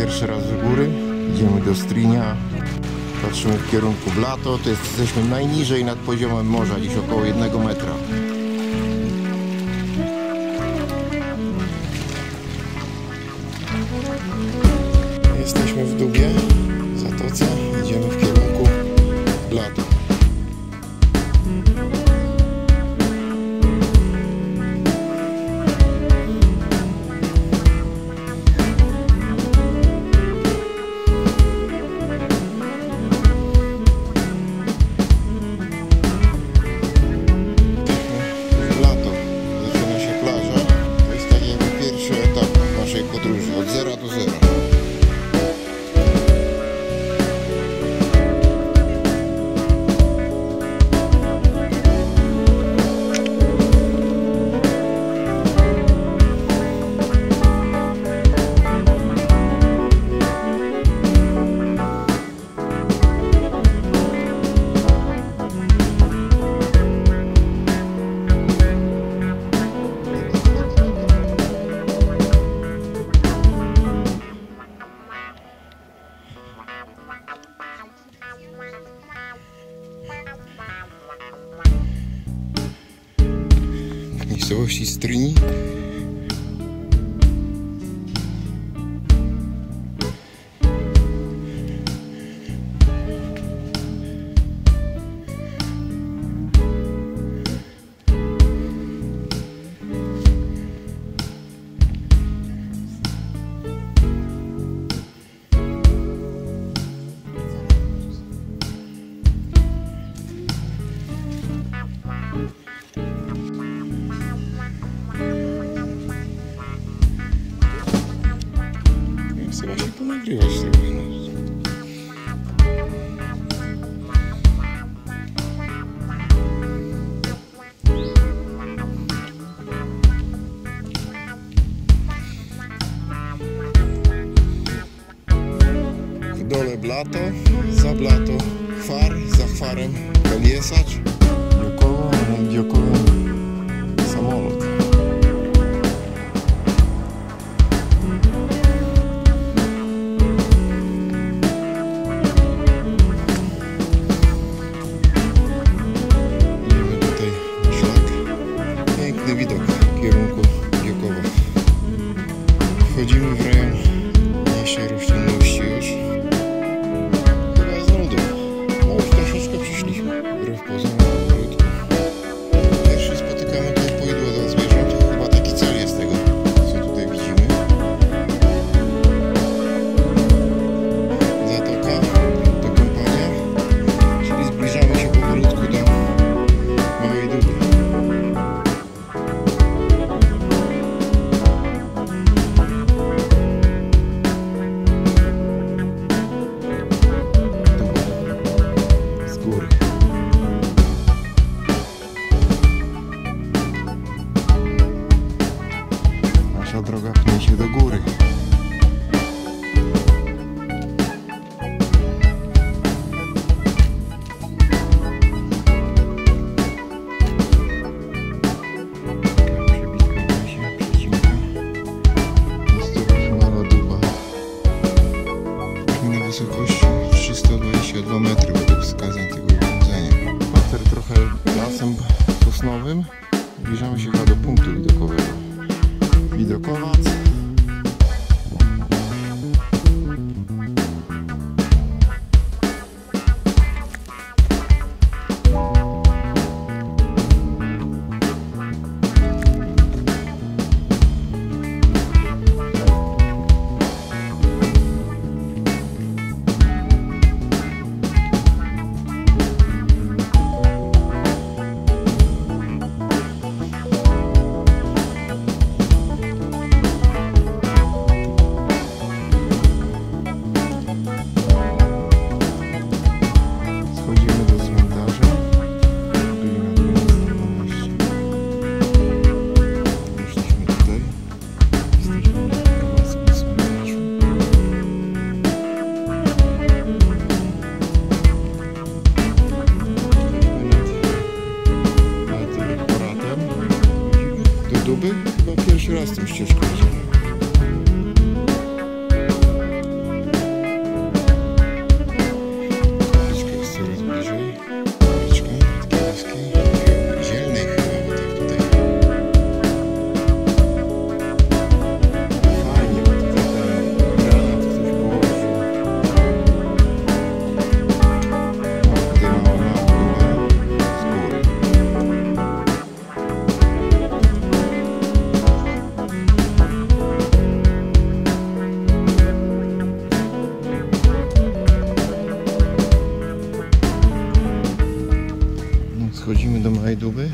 Pierwszy raz w góry. Idziemy do Strinia. Patrzymy w kierunku Blato. To jest, jesteśmy najniżej nad poziomem morza, gdzieś około jednego metra. всего всей стране No. W dole blato, za blato chwar, za chwarem Peliesacz, kierunku Diokowa. Wchodzimy w rejon mniejszej roślinności już. Chyba jest lodu. No już troszeczkę przyszliśmy. Wbrew pozorom Entendeu? Como... здравствуй, что ж Podchodzimy do Małej Duby.